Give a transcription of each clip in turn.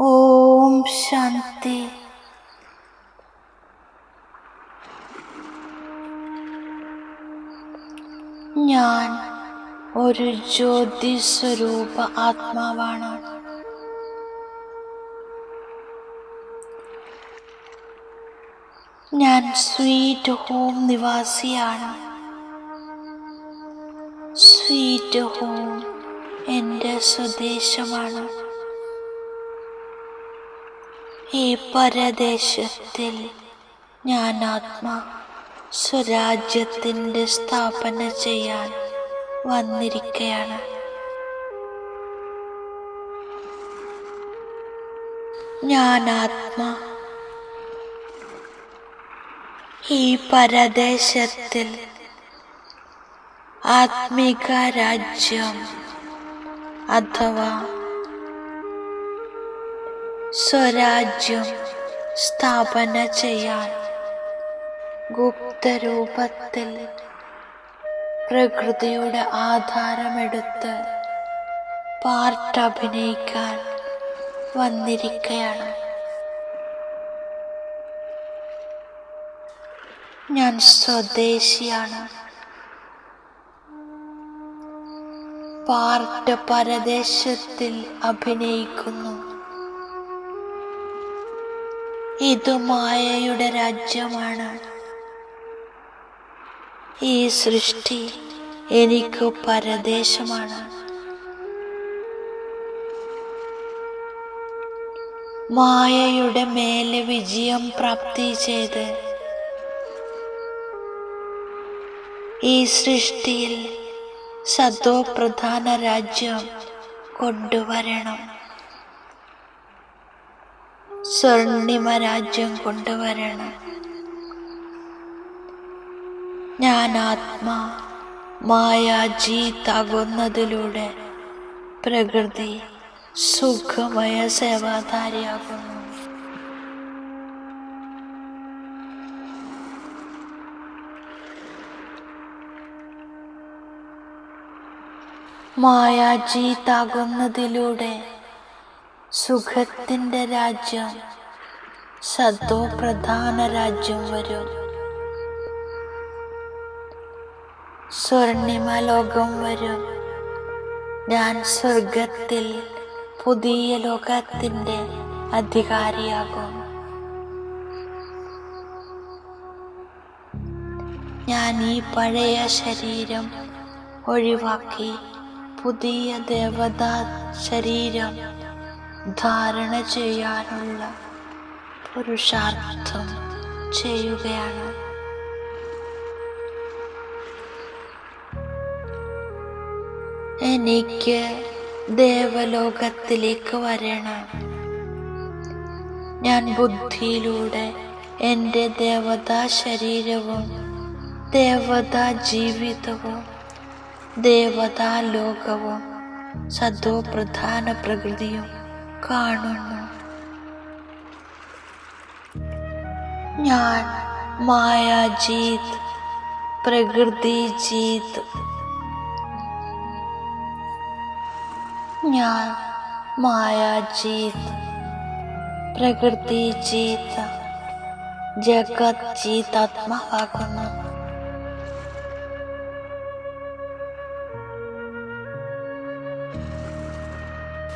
ഓം ശാന്തി. ഞാൻ ഒരു ജ്യോതി സ്വരൂപ ആത്മാവാണ്. ഞാൻ സ്വീറ്റ് ഹോം നിവാസിയാണ്. സ്വീറ്റ് ഹോം എന്റെ സ്വദേശമാണ്. ഈ പരദേശത്തിൽ ഞാൻ ആത്മാ സ്വരാജ്യത്തിന്റെ സ്ഥാപന ചെയ്യാൻ വന്നിരിക്കുകയാണ് ഞാൻ ആത്മാ ഈ പരദേശത്തിൽ ആത്മീക രാജ്യം അഥവാ സ്വരാജ്യം സ്ഥാപന ചെയ്യാൻ ഗുപ്തരൂപത്തിൽ പ്രകൃതിയുടെ ആധാരമെടുത്ത് പാർട്ട് അഭിനയിക്കാൻ വന്നിരിക്കുകയാണ് ഞാൻ സ്വദേശിയാണ്. പാർട്ട് പരദേശത്തിൽ അഭിനയിക്കുന്നു. ഇത് മായയുടെ രാജ്യമാണ്. ഈ സൃഷ്ടി എനിക്ക് പരദേശമാണ്. മായയുടെ മേലെ വിജയം പ്രാപ്തി ചെയ്ത് ഈ സൃഷ്ടിയിൽ സദോപ്രധാന രാജ്യം കൊണ്ടുവരണം. സ്വർണിമ രാജ്യം കൊണ്ടുവരണം. ഞാൻ ആത്മാ മായാജീത്താകുന്നതിലൂടെ പ്രകൃതി സുഖമയ സേവാധാരിയാകുന്നു. മായാജീത്താകുന്നതിലൂടെ സുഖത്തിന്റെ രാജ്യം സദോ പ്രധാന രാജ്യം വരും. സ്വർണിമ ലോകം വരും. ഞാൻ സ്വർഗത്തിൽ പുതിയ ലോകത്തിന്റെ അധികാരിയാകും. ഞാൻ ഈ പഴയ ശരീരം ഒഴിവാക്കി പുതിയ ദേവതാ ശരീരം ധാരണ ചെയ്യാനുള്ള പുരുഷാർത്ഥം ചെയ്യുകയാണ്. എനിക്ക് ദേവലോകത്തിലേക്ക് വരണം. ഞാൻ ബുദ്ധിയിലൂടെ എന്റെ ദേവതാ ശരീരവും ദേവതാ ജീവിതവും ദേവതാ ലോകവും സദോ പ്രധാന പ്രകൃതിയും കാണുന്നു. ഞാൻ മായാജീത് പ്രകൃതി ജീത്. ഞാൻ മായാജീത് പ്രകൃതി ജീത്. ജഗത്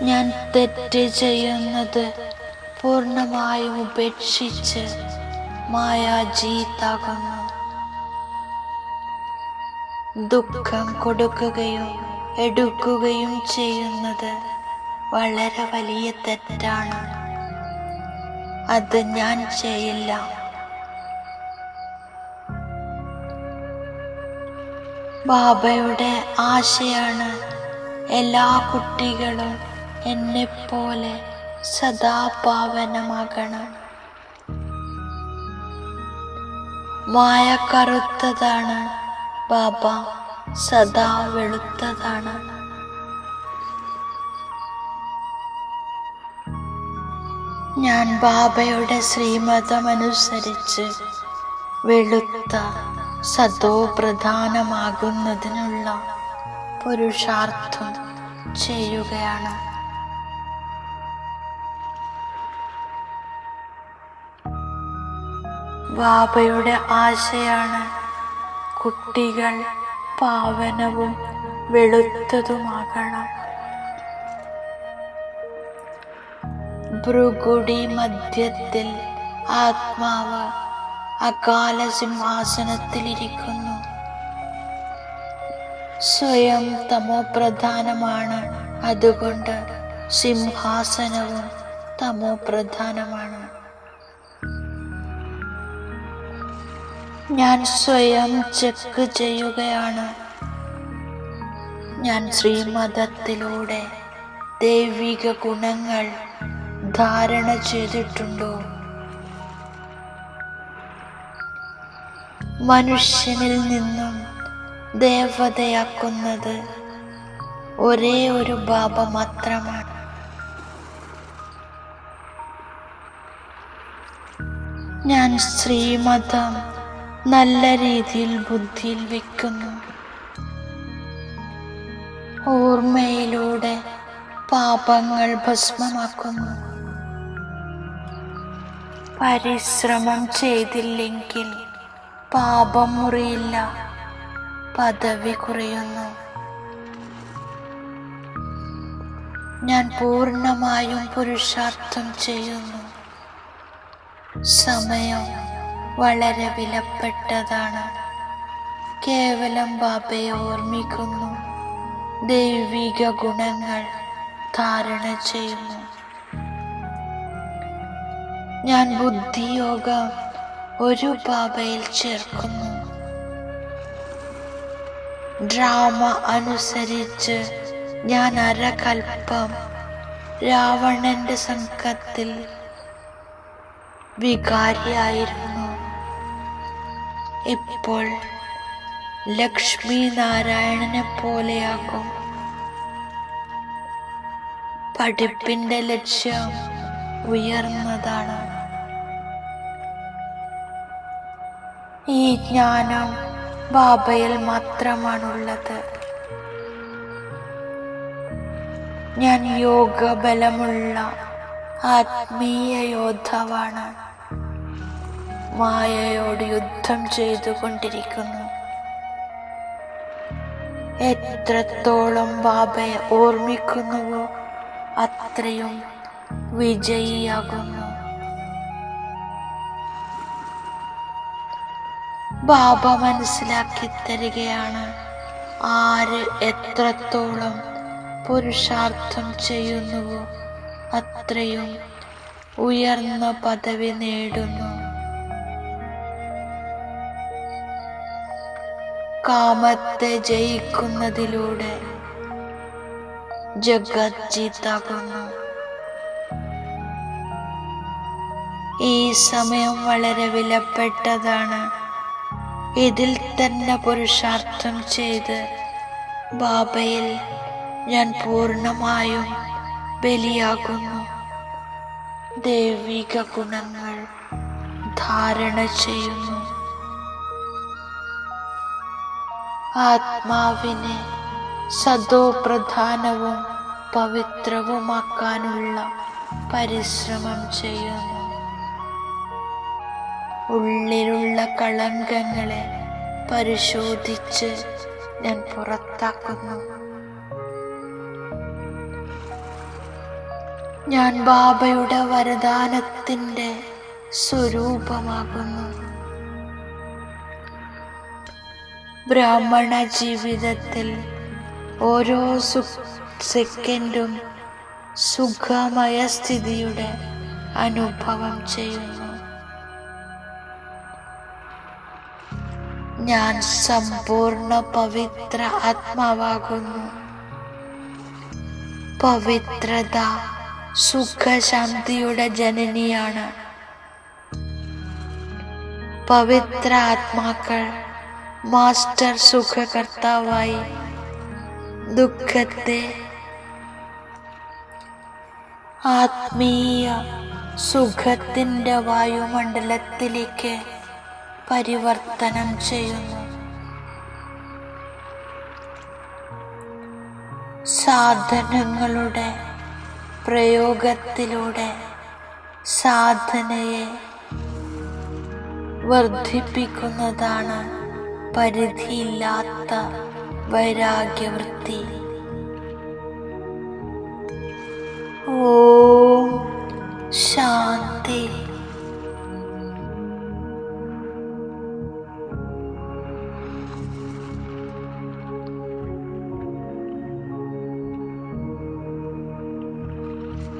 ഞാൻ തെറ്റ് ചെയ്യുന്നത് പൂർണമായും ഉപേക്ഷിച്ച് മായാജീത്താകുന്നു ദുഃഖം കൊടുക്കുകയും എടുക്കുകയും ചെയ്യുന്നത് വളരെ വലിയ തെറ്റാണ്. അത് ഞാൻ ചെയ്യില്ല. ബാബയുടെ ആശയാണ് എല്ലാ കുട്ടികളും എന്നെപ്പോലെ സദാ പാവനമാകണം മായ കറുത്തതാണ് ബാബ സദാ വെളുത്തതാണ്. ഞാൻ ബാബയുടെ ശ്രീമതമനുസരിച്ച് വെളുത്ത സദോ പ്രധാനമാകുന്നതിനുള്ള പുരുഷാർത്ഥം ചെയ്യുകയാണ്. ബാബയുടെ ആശയാണ്. കുട്ടികൾ പാവനവും വെളുത്തതുമാകണം. ഭൃഗുടി മധ്യത്തിൽ ആത്മാവ് അകാല സിംഹാസനത്തിലിരിക്കുന്നു. സ്വയം തമോ പ്രധാനമാണ് അതുകൊണ്ട് സിംഹാസനവും തമോ ഞാൻ സ്വയം ചെക്ക് ചെയ്യുകയാണ്. ഞാൻ ശ്രീമതത്തിലൂടെ ദൈവിക ഗുണങ്ങൾ ധാരണ ചെയ്തിട്ടുണ്ടോ? മനുഷ്യനിൽ നിന്നും ദേവതയാക്കുന്നത് ഒരേ ഒരു ബാബ മാത്രമാണ് ഞാൻ ശ്രീമതം നല്ല രീതിയിൽ ബുദ്ധിയിൽ വെക്കുന്നു. ഓർമ്മയിലൂടെ പാപങ്ങൾ ഭസ്മമാക്കുന്നു. പരിശ്രമം ചെയ്തില്ലെങ്കിൽ പാപം മുറിയില്ല പദവി കുറയുന്നു. ഞാൻ പൂർണമായും പുരുഷാർത്ഥം ചെയ്യുന്നു. സമയം വളരെ വിലപ്പെട്ടതാണ്. കേവലം ബാബയെ ഓർമ്മിക്കുന്നു. ദൈവിക ഗുണങ്ങൾ ധാരണ ചെയ്യുന്നു. ഞാൻ ബുദ്ധിയോഗം ഒരു ബാബയിൽ ചേർക്കുന്നു. ഡ്രാമ അനുസരിച്ച് ഞാൻ അരകൽപ്പം രാവണന്റെ സംഘത്തിൽ വികാരിയായിരുന്നു. ഇപ്പോൾ ലക്ഷ്മി നാരായണനെ പോലെയാകും പഠിപ്പിന്റെ ലക്ഷ്യം ഉയർന്നതാണ്. ഈ ജ്ഞാനം ബാബയിൽ മാത്രമാണുള്ളത്. ഞാൻ യോഗബലമുള്ള ആത്മീയ യോദ്ധാവാണ്. മായയോട് യുദ്ധം ചെയ്തുകൊണ്ടിരിക്കുന്നു. എത്രത്തോളം ബാബയെ ഓർമ്മിക്കുന്നുവോ അത്രയും വിജയിയാകുന്നു. ബാബ മനസ്സിലാക്കി തരികയാണ് ആര് എത്രത്തോളം പുരുഷാർത്ഥം ചെയ്യുന്നുവോ അത്രയും ഉയർന്ന പദവി നേടുന്നു. കാമത്തെ ജയിക്കുന്നതിലൂടെ ജഗത് ജീത്താകുന്നു ഈ സമയം വളരെ വിലപ്പെട്ടതാണ്. ഇതിൽ തന്നെ പുരുഷാർത്ഥം ചെയ്ത് ബാബയിൽ ഞാൻ പൂർണമായും ബലിയാകുന്നു. ദൈവിക ഗുണങ്ങൾ ധാരണ ചെയ്യുന്നു. ആത്മാവിനെ സദോപ്രധാനവും പവിത്രവുമാക്കാനുള്ള പരിശ്രമം ചെയ്യുന്നു. ഉള്ളിലുള്ള കളങ്കങ്ങളെ പരിശോധിച്ച് ഞാൻ പുറത്താക്കുന്നു. ഞാൻ ബാബയുടെ വരദാനത്തിന്റെ സ്വരൂപമാകുന്നു. ബ്രാഹ്മണ ജീവിതത്തിൽ ഓരോ സെക്കൻഡും സുഖമായ സ്ഥിതിയുടെ അനുഭവം ചെയ്യുന്നു. ഞാൻ സമ്പൂർണ പവിത്ര ആത്മാവാകുന്നു. പവിത്രത സുഖശാന്തിയുടെ ജനനിയാണ്. പവിത്ര ആത്മാക്കൾ മാസ്റ്റർ സുഖകർത്താവായി ദുഃഖത്തെ ആത്മീയ സുഖത്തിന്റെ വായുമണ്ഡലത്തിലേക്ക് പരിവർത്തനം ചെയ്യുന്നു. സാധനങ്ങളുടെ പ്രയോഗത്തിലൂടെ സാധനയെ വർദ്ധിപ്പിക്കുന്നതാണ് പരിധിയില്ലാത്ത വൈരാഗ്യവൃത്തി. ഓ ശാന്തി.